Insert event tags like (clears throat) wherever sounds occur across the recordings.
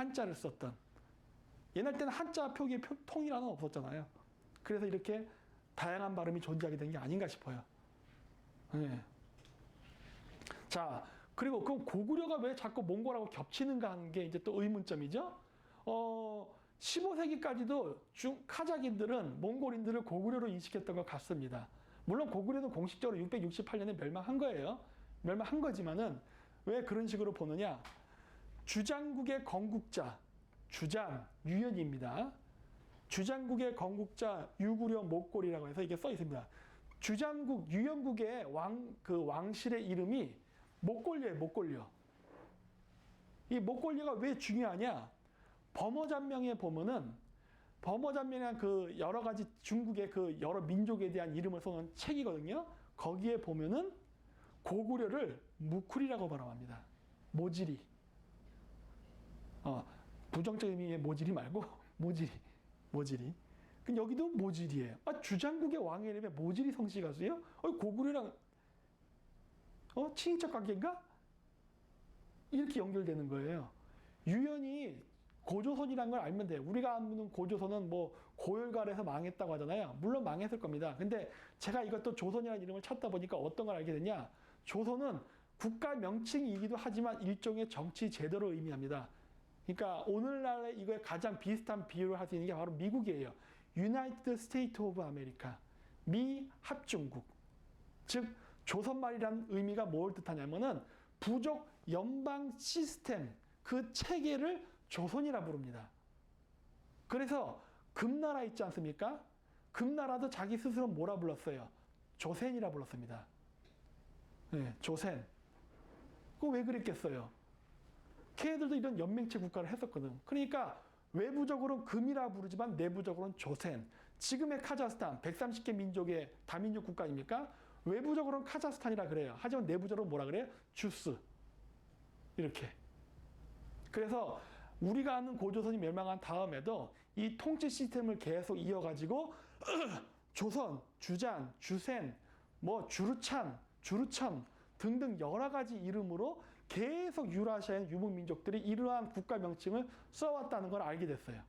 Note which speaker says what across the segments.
Speaker 1: 한자를 썼던 옛날 때는 한자 표기의 표- 통일화는 없었잖아요. 그래서 이렇게 다양한 발음이 존재하게 된 게 아닌가 싶어요. 네. 자, 그리고 그럼 고구려가 왜 자꾸 몽골하고 겹치는가 하는 게 이제 또 의문점이죠. 어, 15세기까지도 중 카자긴들은 몽골인들을 고구려로 인식했던 것 같습니다. 물론 고구려는 공식적으로 668년에 멸망한 거예요. 멸망한 거지만은 왜 그런 식으로 보느냐? 주장국의 건국자, 주장 유연입니다. 주장국의 건국자 유구려 목골이라고 해서 이게 써 있습니다. 주장국 유연국의 왕 그 왕실의 이름이 목골려예요, 목골려. 이 목골려가 왜 중요하냐? 범어잔명에 보면은 범어잔명이란 그 여러 가지 중국의 그 여러 민족에 대한 이름을 써놓은 책이거든요. 거기에 보면은 고구려를 무쿨이라고 발음합니다. 모지리. 어, 부정적 의미의 모지리 말고 모지리. 모지리. 근데 여기도 모지리예요. 아, 주장국의 왕의 이름에 모지리 성씨가 쓰요? 어, 고구려랑 어, 친인척 관계인가? 이렇게 연결되는 거예요. 유연히 고조선이라는 걸 알면 돼요. 우리가 아는 고조선은 뭐 고열갈에서 망했다고 하잖아요. 물론 망했을 겁니다. 근데 제가 이것도 조선이라는 이름을 찾다 보니까 어떤 걸 알게 됐냐? 조선은 국가 명칭이기도 하지만 일종의 정치 제도를 의미합니다. 그러니까 오늘날의 이거에 가장 비슷한 비유를 할 수 있는 게 바로 미국이에요. United States of America. 미 합중국. 즉 조선말이라는 의미가 뭘 뜻하냐면은 부족 연방 시스템 그 체계를 조선이라 부릅니다. 그래서 금나라 있지 않습니까? 금나라도 자기 스스로 뭐라 불렀어요? 조센이라 불렀습니다. 네, 조센. 그거 왜 그랬겠어요? 걔들도 이런 연맹체 국가를 했었거든. 그러니까 외부적으로는 금이라 부르지만 내부적으로는 조센. 지금의 카자흐스탄 130개 민족의 다민족 국가입니까? 외부적으로는 카자흐스탄이라 그래요. 하지만 내부적으로 뭐라 그래요? 주스. 이렇게. 그래서 우리가 아는 고조선이 멸망한 다음에도 이 통치 시스템을 계속 이어가지고 (clears throat) 조선, 주잔, 주센, 뭐 주루찬, 주루천 등등 여러 가지 이름으로 계속 유라시아의 유목민족들이 이러한 국가 명칭을 써왔다는 걸 알게 됐어요.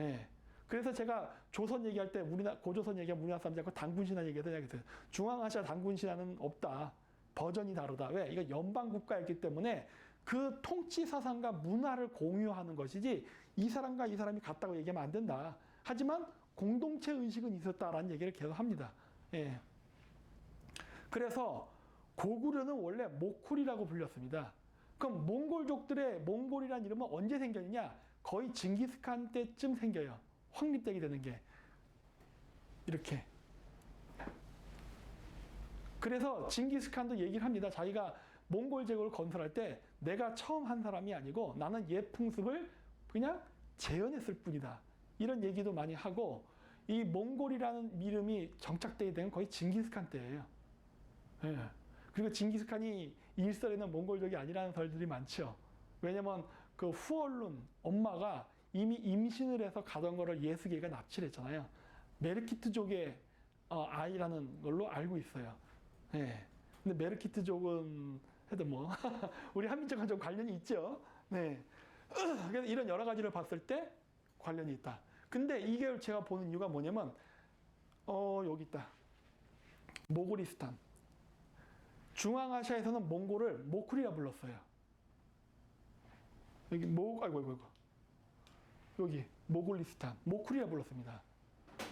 Speaker 1: 예. 그래서 제가 조선 얘기할 때 우리나 고조선 얘기하면 우리나라 사람들 자꾸 단군신화 얘기해서 얘기했어요. 중앙아시아 단군신화는 없다. 버전이 다르다. 왜? 이거 연방 국가였기 때문에 그 통치 사상과 문화를 공유하는 것이지 이 사람과 이 사람이 같다고 얘기하면 안 된다. 하지만 공동체 의식은 있었다라는 얘기를 계속 합니다. 예. 그래서 고구려는 원래 모쿨이라고 불렸습니다. 그럼 몽골족들의 몽골이라는 이름은 언제 생겼느냐? 거의 징기스칸 때쯤 생겨요. 확립되게 되는 게. 이렇게. 그래서 징기스칸도 얘기를 합니다. 자기가 몽골 제국을 건설할 때 내가 처음 한 사람이 아니고 나는 옛 풍습을 그냥 재현했을 뿐이다. 이런 얘기도 많이 하고 이 몽골이라는 이름이 정착되게 된건 거의 징기스칸 때예요. 예. 그리고 징기스칸이 일설에는 몽골족이 아니라는 설들이 많죠. 왜냐면 그 후얼룬 엄마가 이미 임신을 해서 가던 거를 예수계가 납치를 했잖아요. 메르키트족의 어, 아이라는 걸로 알고 있어요. 예. 근데 메르키트족은 해도 뭐 (laughs) 우리 한민족과 좀 관련이 있죠. 네. (clears throat) 그래서 이런 여러 가지를 봤을 때 관련이 있다. 근데 이게 제가 보는 이유가 뭐냐면 어 여기 있다. 모고리스탄. 중앙아시아에서는 몽골을 모쿨이라 불렀어요. 여기 모 아이고 아이고 아이고. 여기 모골리스탄 모쿨이라 불렀습니다.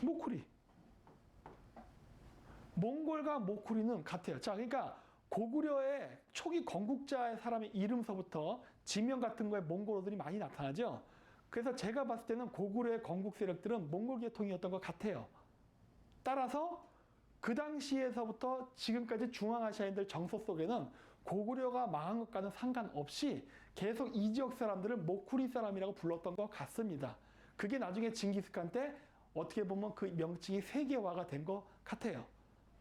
Speaker 1: 모쿨이. 몽골과 모쿠리는 같아요. 자, 그러니까 고구려의 초기 건국자의 사람의 이름서부터 지명 같은 거에 몽골어들이 많이 나타나죠. 그래서 제가 봤을 때는 고구려의 건국 세력들은 몽골 계통이었던 것 같아요. 따라서 그 당시에서부터 지금까지 중앙아시아인들 정서 속에는 고구려가 망한 것과는 상관없이 계속 이 지역 사람들을 모쿠리 사람이라고 불렀던 것 같습니다. 그게 나중에 징기스칸 때 어떻게 보면 그 명칭이 세계화가 된 것 같아요.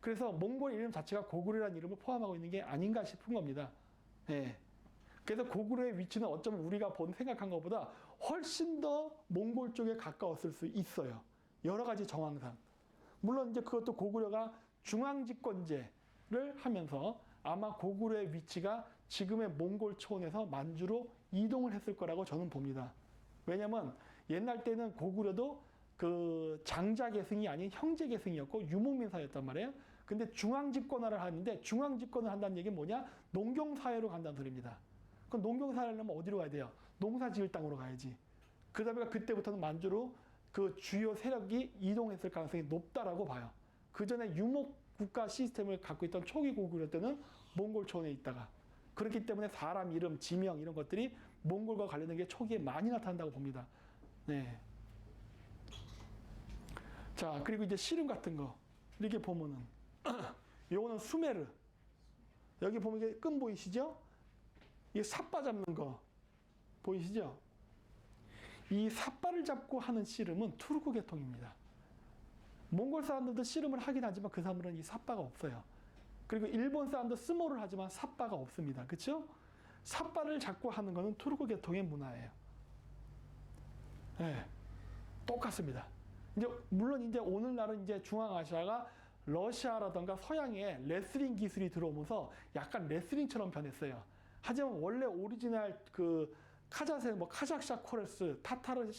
Speaker 1: 그래서 몽골 이름 자체가 고구려라는 이름을 포함하고 있는 게 아닌가 싶은 겁니다. 예. 그래서 고구려의 위치는 어쩌면 우리가 본 생각한 것보다 훨씬 더 몽골 쪽에 가까웠을 수 있어요. 여러 가지 정황상. 물론 이제 그것도 고구려가 중앙 집권제를 하면서 아마 고구려의 위치가 지금의 몽골 초원에서 만주로 이동을 했을 거라고 저는 봅니다. 왜냐하면 옛날 때는 고구려도 그 장자 계승이 아닌 형제 계승이었고 유목민 사회였단 말이에요. 근데 중앙 집권화를 하는데 중앙 집권을 한다는 얘기는 뭐냐? 농경 사회로 간다는 소리입니다. 그럼 농경 사회를 하려면 어디로 가야 돼요? 농사 지을 땅으로 가야지. 보니까 그때부터는 만주로 그 주요 세력이 이동했을 가능성이 높다라고 봐요. 그 전에 유목 국가 시스템을 갖고 있던 초기 고구려 때는 몽골 초원에 있다가 그렇기 때문에 사람 이름, 지명 이런 것들이 몽골과 관련된 게 초기에 많이 나타난다고 봅니다. 네. 자, 그리고 이제 씨름 같은 거 이렇게 보면은 (clears throat) 요거는 수메르. 여기 보면 이게 끈 보이시죠? 이게 삿바 잡는 거 보이시죠? 이 삿바를 잡고 하는 씨름은 투르크 계통입니다. 몽골 사람들도 씨름을 하긴 하지만 그 사람들은 이 삿바가 없어요. 그리고 일본 사람도 스모를 하지만 삿바가 없습니다. 그렇죠? 삿바를 잡고 하는 것은 투르크 계통의 문화예요. 네, 똑같습니다. 이제 물론 이제 오늘날은 이제 중앙아시아가 러시아라던가 서양에 레슬링 기술이 들어오면서 약간 레슬링처럼 변했어요. 하지만 원래 오리지널 그 카자세 뭐 카작샤 코레스, 타타르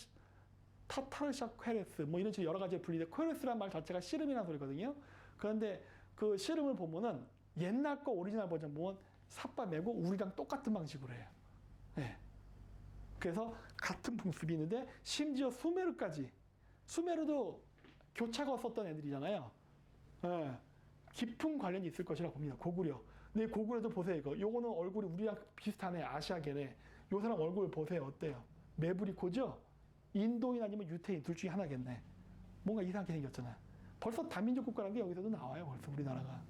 Speaker 1: 타타르샤 퀘레스 뭐 이런 식으로 여러 가지 분리돼 퀘레스란 말 자체가 씨름이라는 소리거든요. 그런데 그 씨름을 보면은 옛날 거 오리지널 버전 보면 삿바 메고 우리랑 똑같은 방식으로 해요. 네. 그래서 같은 풍습이 있는데 심지어 수메르까지 수메르도 교차가 썼던 애들이잖아요. 예. 깊은 관련이 있을 것이라 봅니다. 고구려. 근데 고구려도 보세요. 이거. 요거는 얼굴이 우리랑 비슷하네. 아시아계네. 요 사람 얼굴 보세요. 어때요? 매부리코죠? 인도인 아니면 유태인 둘 중에 하나겠네. 뭔가 이상하게 생겼잖아. 벌써 다민족 국가라는 게 여기서도 나와요. 벌써 우리나라가.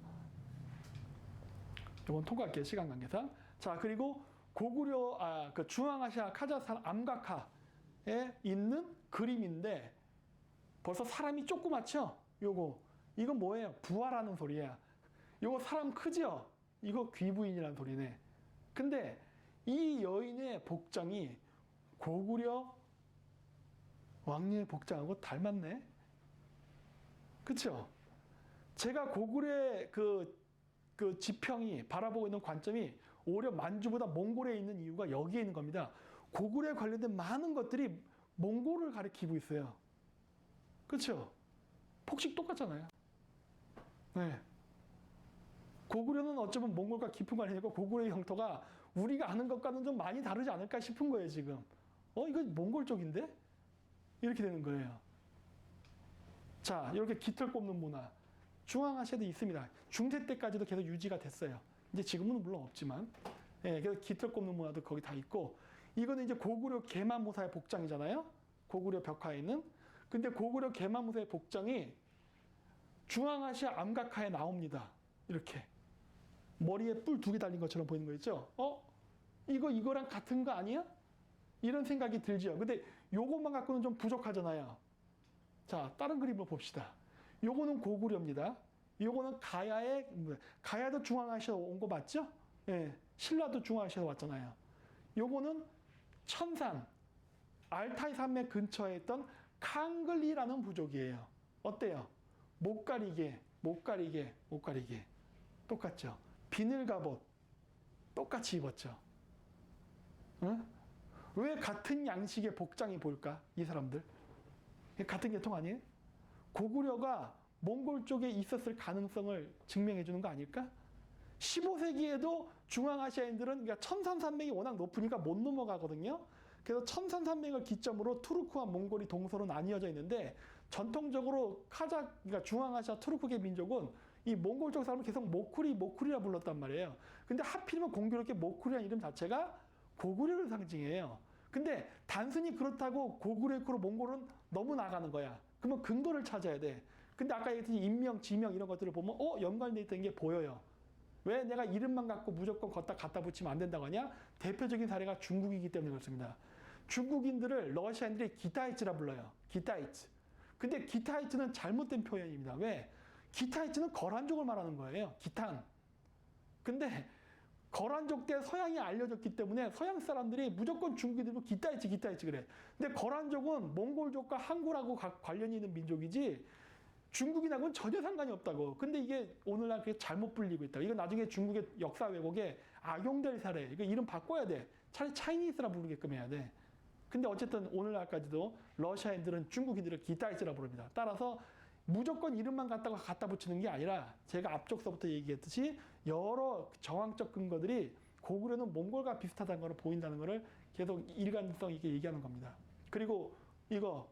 Speaker 1: 이건 통과할게요. 시간 관계상. 자, 그리고 고구려, 아, 그 중앙아시아 카자흐스탄 암각하에 있는 그림인데 벌써 사람이 조그맣죠? 요거. 이건 뭐예요? 부하라는 소리야. 요거 사람 크죠? 이거 귀부인이라는 소리네. 근데 이 여인의 복장이 고구려 왕녀의 복장하고 닮았네? 그쵸? 제가 고구려의 그, 그 지평이 바라보고 있는 관점이 오히려 만주보다 몽골에 있는 이유가 여기에 있는 겁니다. 고구려에 관련된 많은 것들이 몽골을 가리키고 있어요. 그렇죠? 폭식 똑같잖아요. 네. 고구려는 어쩌면 몽골과 깊은 관계고 고구려의 형토가 우리가 아는 것과는 좀 많이 다르지 않을까 싶은 거예요, 지금. 어, 이거 몽골 쪽인데? 이렇게 되는 거예요. 자, 이렇게 깃털 꼽는 문화. 중앙아시아도 있습니다. 중세 때까지도 계속 유지가 됐어요. 이제 지금은 물론 없지만. 예, 그래서 깃털 꼽는 문화도 거기 다 있고. 이거는 이제 고구려 계만무사의 복장이잖아요. 고구려 벽화에 있는. 근데 고구려 계만무사의 복장이 중앙아시아 암각화에 나옵니다. 이렇게. 머리에 뿔 두 개 달린 것처럼 보이는 거 있죠? 어? 이거 이거랑 같은 거 아니야? 이런 생각이 들죠. 근데 요것만 갖고는 좀 부족하잖아요. 자, 다른 그림을 봅시다. 요거는 고구려입니다. 요거는 가야의 뭐, 가야도 중앙아시아 온 거 맞죠? 예. 신라도 중앙아시아 왔잖아요. 요거는 천산 알타이 산맥 근처에 있던 캉글리라는 부족이에요. 어때요? 못 가리게, 못 가리게, 못 가리게. 똑같죠? 비늘 갑옷 똑같이 입었죠. 응? 왜 같은 양식의 복장이 보일까? 이 사람들. 같은 계통 아니에요? 고구려가 몽골 쪽에 있었을 가능성을 증명해 주는 거 아닐까? 15세기에도 중앙아시아인들은 그러니까 천산산맥이 워낙 높으니까 못 넘어가거든요. 그래서 천산산맥을 기점으로 투르크와 몽골이 동서로 나뉘어져 있는데 전통적으로 카자 그러니까 중앙아시아 투르크계 민족은 이 몽골 쪽 사람을 계속 모쿠리 모쿠리라 불렀단 말이에요. 근데 하필이면 공교롭게 모쿠리라는 이름 자체가 고구려를 상징해요. 근데 단순히 그렇다고 고구려 코로 몽골은 너무 나가는 거야. 그러면 근거를 찾아야 돼. 근데 아까 얘기했듯이 인명, 지명 이런 것들을 보면 어 연관돼 있던 게 보여요. 왜 내가 이름만 갖고 무조건 걷다 갖다 붙이면 안 된다고 하냐? 대표적인 사례가 중국이기 때문에 그렇습니다. 중국인들을 러시아인들이 기타이츠라 불러요. 기타이츠. 근데 기타이츠는 잘못된 표현입니다. 왜? 기타 이츠는 거란족을 말하는 거예요. 기탄. 근데 거란족 때 서양이 알려졌기 때문에 서양 사람들이 무조건 중국인들도 기타 이츠 기타 이츠 그래. 근데 거란족은 몽골족과 항구라고 관련이 있는 민족이지 중국인하고는 전혀 상관이 없다고. 근데 이게 오늘날 그게 잘못 불리고 있다. 이건 나중에 중국의 역사 왜곡에 악용될 사례. 이거 이름 바꿔야 돼. 차라리 차이니스라 부르게끔 해야 돼. 근데 어쨌든 오늘날까지도 러시아인들은 중국인들을 기타이스라 부릅니다. 따라서 무조건 이름만 갖다가 갖다 붙이는 게 아니라 제가 앞쪽서부터 얘기했듯이 여러 정황적 근거들이 고구려는 몽골과 비슷하다는 걸 보인다는 것을 계속 일관성 있게 얘기하는 겁니다. 그리고 이거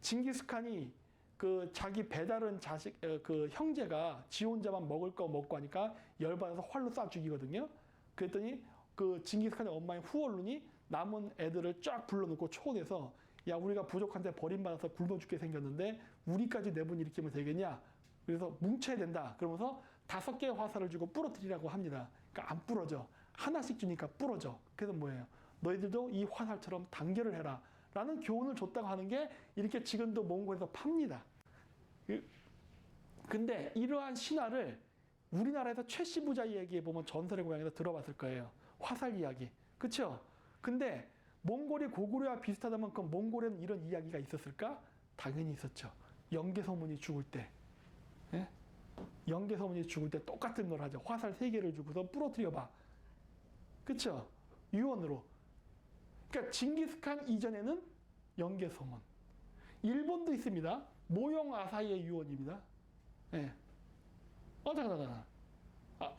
Speaker 1: 징기스칸이 그 자기 배다른 자식 어, 그 형제가 지 혼자만 먹을 거 먹고 하니까 열받아서 활로 쏴 죽이거든요. 그랬더니 그 징기스칸의 엄마인 후얼룬이 남은 애들을 쫙 불러놓고 초대서 야 우리가 부족한데 버림받아서 굶어 죽게 생겼는데 우리까지 내분 일으키면 되겠냐? 그래서 뭉쳐야 된다. 그러면서 다섯 개의 화살을 주고 부러뜨리라고 합니다. 그러니까 안 부러져. 하나씩 주니까 부러져. 그래서 뭐예요? 너희들도 이 화살처럼 단결을 해라. 라는 교훈을 줬다고 하는 게 이렇게 지금도 몽골에서 팝니다. 그- 근데 이러한 신화를 우리나라에서 최씨 부자 이야기에 보면 전설의 고향에서 들어봤을 거예요. 화살 이야기. 그쵸? 근데 몽골이 고구려와 비슷하다면 그 몽골에는 이런 이야기가 있었을까? 당연히 있었죠. 영계서문이 죽을 때. 예? 영계서문이 죽을 때 똑같은 걸 하죠. 화살 세 개를 주고서 부러뜨려 봐. 그쵸? 유언으로. 그러니까 징기스칸 이전에는 영계서문. 일본도 있습니다. 모용 아사히의 유언입니다. 예. 어, 잠깐, 잠깐. 아,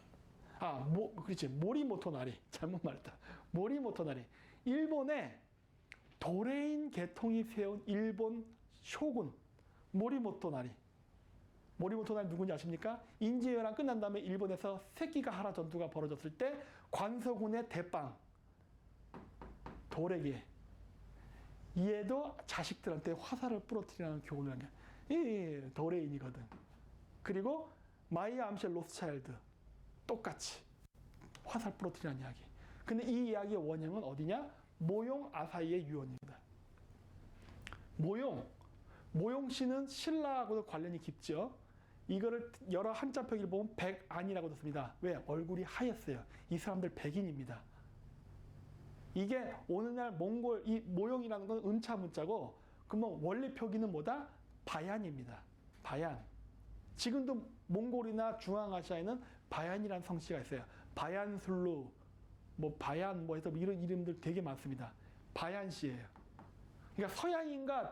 Speaker 1: 아, 모, 그렇지. 모리모토 나리. 잘못 말했다. 모리모토 나리. 일본에 도레인 계통이 세운 일본 쇼군 모리모토 나리. 모리모토 나리 누군지 아십니까? 인지해랑 끝난 다음에 일본에서 새끼가 하라 전투가 벌어졌을 때 관서군의 대빵 도레게 얘도 자식들한테 화살을 부러뜨리라는 교훈을 한 게, 이 도레인이거든. 그리고 마이아 암셸 로스차일드 똑같이 화살 부러뜨리는 이야기. 근데 이 이야기의 원형은 어디냐? 모용 아사히의 유언입니다. 모용 모용 씨는 신라하고도 관련이 깊죠. 이거를 여러 한자 표기를 보면 백안이라고도 씁니다. 왜? 얼굴이 하였어요. 이 사람들 백인입니다. 이게 오늘날 몽골 이 모용이라는 건 음차 문자고 그러면 원래 표기는 뭐다? 바얀입니다. 바얀. 지금도 몽골이나 중앙아시아에는 바얀이라는 성씨가 있어요. 바얀슬루, 뭐 바얀 뭐 해서 이런 이름들 되게 많습니다. 바얀 씨예요. 그러니까 서양인과